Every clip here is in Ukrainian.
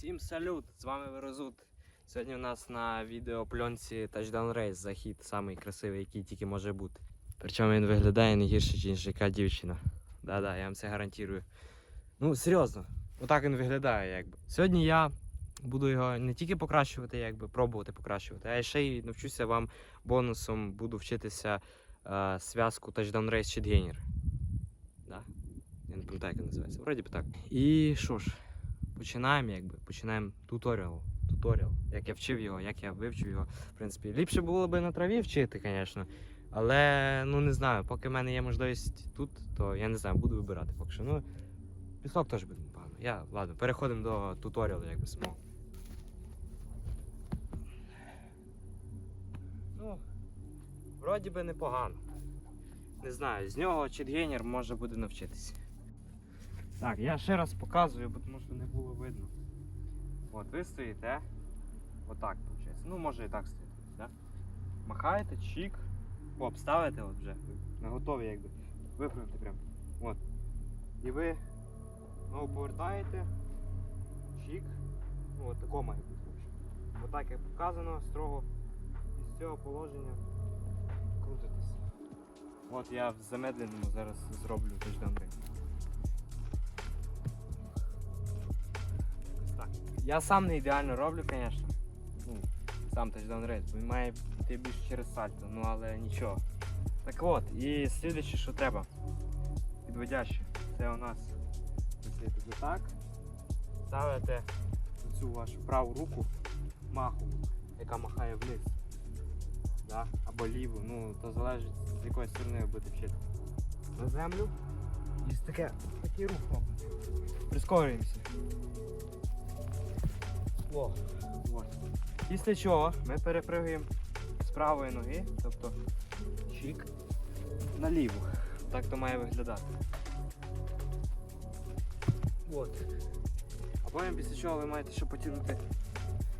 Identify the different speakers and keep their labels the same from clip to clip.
Speaker 1: Всім салют! З вами Верозут. Сьогодні у нас на відеопленці Touchdown Race захід, самий красивий, який тільки може бути. Причому він виглядає не гірше, ніж яка дівчина. Да-да, я вам це гарантую. Ну, серйозно, отак він виглядає, якби. Сьогодні я буду його не тільки покращувати, якби пробувати покращувати, а ще й навчуся вам бонусом буду вчитися е, зв'язку Touchdown Race Shitgainer. Да? Я не пам'ятаю, як він називається. Вроді би так. І що ж, починаємо, якби, починаємо туторіал. Туторіал, як я вчив його, як я вивчив його. В принципі, ліпше було би на траві вчити, звісно. Але ну не знаю, поки в мене є можливість тут, то я не знаю, буду вибирати поки що. Ну, пісок теж буде непогано. Я, ладно, переходимо до туторіалу, якби самого. Ну, вроді би непогано. Не знаю, з нього читгейнер може буде навчитися. Так, я ще раз показую, бо тому що не було видно. От ви стоїте. Отак, виходить. Ну, може і так стоїти. Да? Махаєте, чік. Оп, ставите от вже. На готові якби. Випрямте прям. От. І ви знову повертаєте. Чік. Ну, от тако має бути. Отак як показано, строго із цього положення крутитесь. От я в замедленому зараз зроблю touchdown рейс. Я сам не ідеально роблю, звісно. Ну, сам touchdown рейс, бо він має йти більше через сальто, ну але нічого. Так от, і слідуюче, що треба. Підводяще. Це у нас висвітить так. Ставите цю вашу праву руку маху, яка махає вниз. Да? Або ліву, ну то залежить з якої сторони ви будете вчити. На землю. І таке, такий рух робимо. Прискорюємося. О, от. Після чого ми перепригуємо з правої ноги, тобто чік, на ліву. Так то має виглядати. От. А потім після чого ви маєте ще потягнути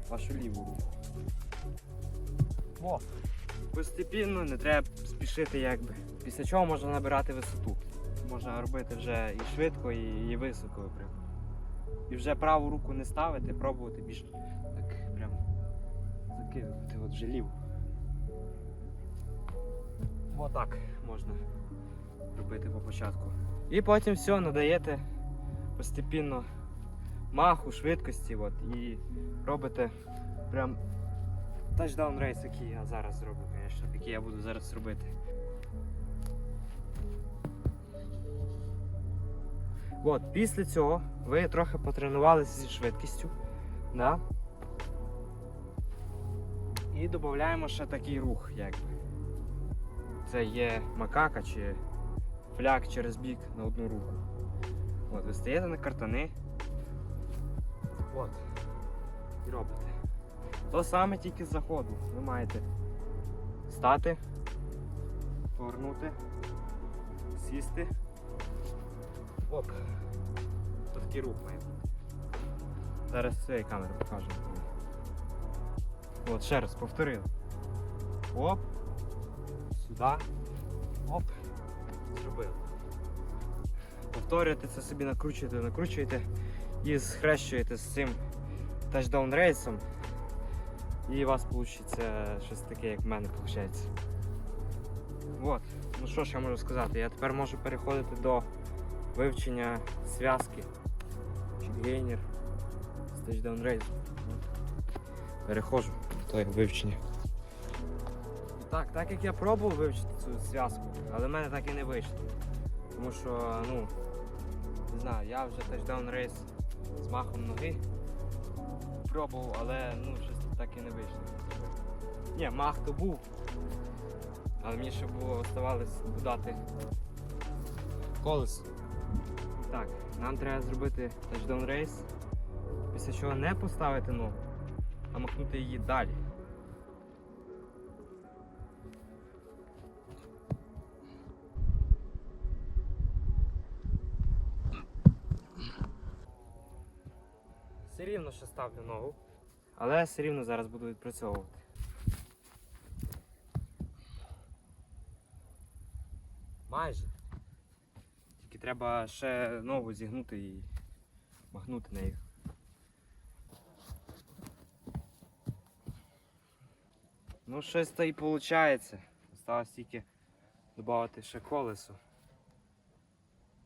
Speaker 1: вашу ліву руку. О. Постепінно не треба спішити якби. Після чого можна набирати висоту. Можна робити вже і швидко, і, і високо прям. І вже праву руку не ставити, пробувати більш так прям закидувати от вже ліву. Отак можна робити по початку. І потім все надаєте постепінно маху, швидкості от, і робите прям тачдаун рейс, який я зараз зроблю, звісно, який я буду зараз робити. От, після цього ви трохи потренувалися зі швидкістю. Да? І додаємо ще такий рух, якби. Це є макака чи фляг через бік на одну руку. От, ви стаєте на картани. От. І робите. То саме тільки з заходу. Ви маєте стати, повернути, сісти. Оп. Такий рух має. Зараз з цієї камери покажемо. От, ще раз повторили. Оп. Сюди. Оп. Зробили. Повторюєте це собі, накручуєте, накручуєте і схрещуєте з цим тачдаун рейсом. І у вас вийде щось таке, як в мене виходить. От. Ну що ж я можу сказати? Я тепер можу переходити до вивчення зв'язки. Чіпгейнер з тачдаун рейсом. Переходжу до вивчення. Так, так як я пробував вивчити цю зв'язку, але в мене так і не вийшло. Тому що, ну, не знаю, я вже тачдаун рейс з махом ноги пробував, але ну, щось так і не вийшло. Ні, мах то був. Але мені ще було оставалось додати колесо. Так, нам треба зробити тачдаун рейс, після чого не поставити ногу, а махнути її далі. Все рівно ще ставлю ногу, але все рівно зараз буду відпрацьовувати. Майже треба ще ногу зігнути і махнути нею. Ну щось та і виходить. Осталось тільки додати ще колесо.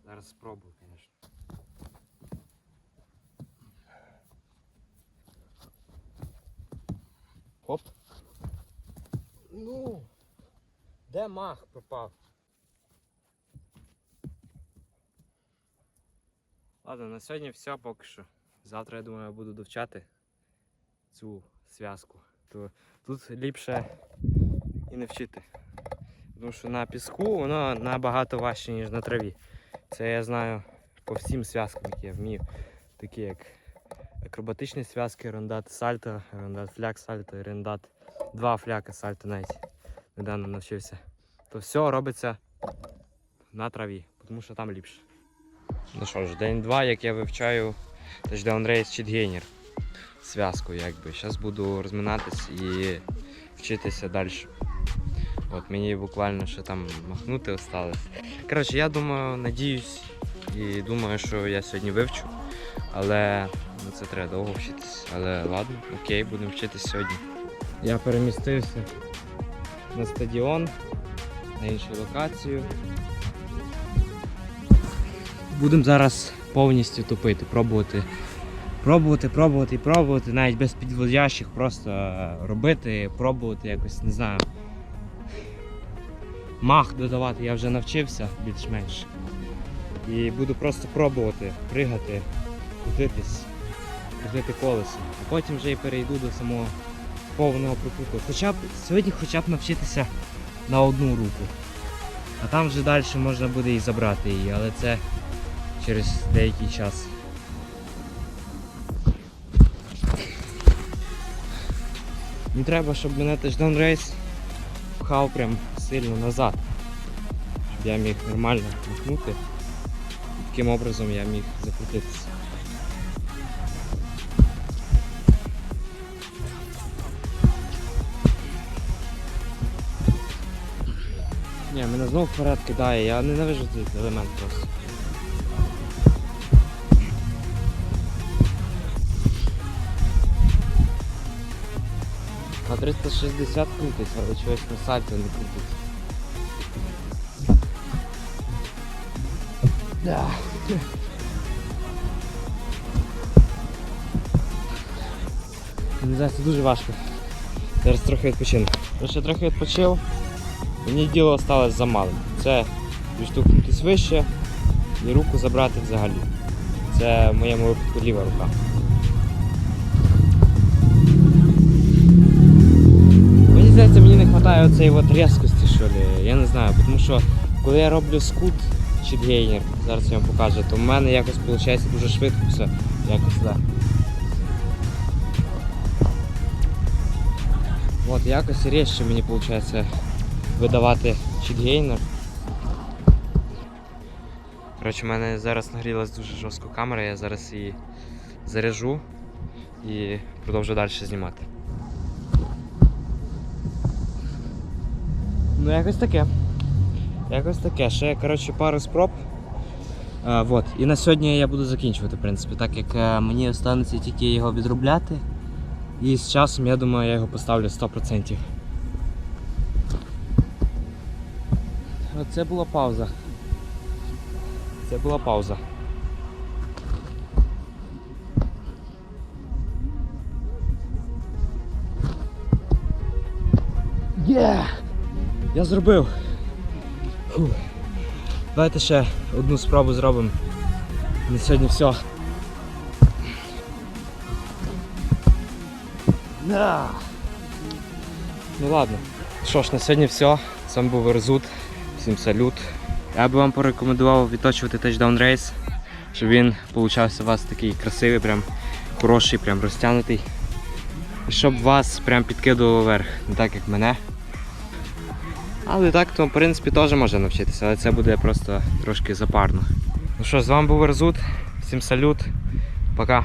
Speaker 1: Зараз спробую, звісно. Оп! Ну, де мах пропав? Ладно, на сьогодні все поки що. Завтра, я думаю, буду довчати цю зв'язку. То тут ліпше і не вчити. Тому що на піску воно набагато важче, ніж на траві. Це я знаю по всім зв'язкам, які я вмію. Такі як акробатичні зв'язки, рендат сальто, рендат фляк сальто, рендат два фляка сальто навіть недавно навчився. То все робиться на траві, тому що там ліпше. Ну що ж, день-два, як я вивчаю Touchdown Race Cheat зв'язку, якби. Зараз буду розминатись і вчитися далі. От мені буквально ще там махнути осталось. Коротше, я думаю, надіюсь і думаю, що я сьогодні вивчу. Але ну, це треба довго вчитись. Але ладно, окей, будемо вчитись сьогодні. Я перемістився на стадіон, на іншу локацію. Будемо зараз повністю тупити, пробувати. Пробувати, пробувати і пробувати, навіть без підводящих, просто е, робити, пробувати якось, не знаю. Мах додавати я вже навчився більш-менш. І буду просто пробувати, пригати, крутитись, крутити колесо. А потім вже і перейду до самого повного прокруту. Хоча б сьогодні хоча б навчитися на одну руку. А там вже далі можна буде і забрати її, але це через деякий час. Не треба, щоб мене touchdown рейс пхав прям сильно назад. Щоб я міг нормально махнути. Таким образом я міг закрутитися. Ні, мене знову вперед кидає, я ненавижу цей елемент просто. 360 крутиться, але чогось на сальто не крутиться. Да. Не знаю, це дуже важко. Зараз трохи відпочину. Ще трохи відпочив. Мені діло осталось за малим. Це відштовхнутися вище і руку забрати взагалі. Це в моєму випадку ліва рука. Здається, мені не вистачає оцеї от різкості, що ли. Я не знаю, тому що коли я роблю скут чи гейнер, зараз я вам покажу, то в мене якось виходить дуже швидко все. Якось так. От, якось різче мені виходить видавати чітгейнер. Коротше, у мене зараз нагрілась дуже жорстко камера, я зараз її заряжу і продовжу далі знімати. Ну якось таке. Якось таке. Ще коротше, пару спроб. А, вот. І на сьогодні я буду закінчувати, в принципі, так як е, мені останеться тільки його відробляти. І з часом, я думаю, я його поставлю 100%. Це була пауза. Це була пауза. Є! Я зробив. Фух. Давайте ще одну спробу зробимо. На сьогодні все. Да. Ну ладно. Що ж, на сьогодні все. З вами був Резут. Всім салют. Я би вам порекомендував відточувати touchdown рейс, щоб він получався у вас такий красивий, прям хороший, прям розтягнутий. І щоб вас прям підкидувало вверх, не так як мене. Але так, то в принципі теж можна навчитися, але це буде просто трошки запарно. Ну що, з вами був Резут. Всім салют. Пока.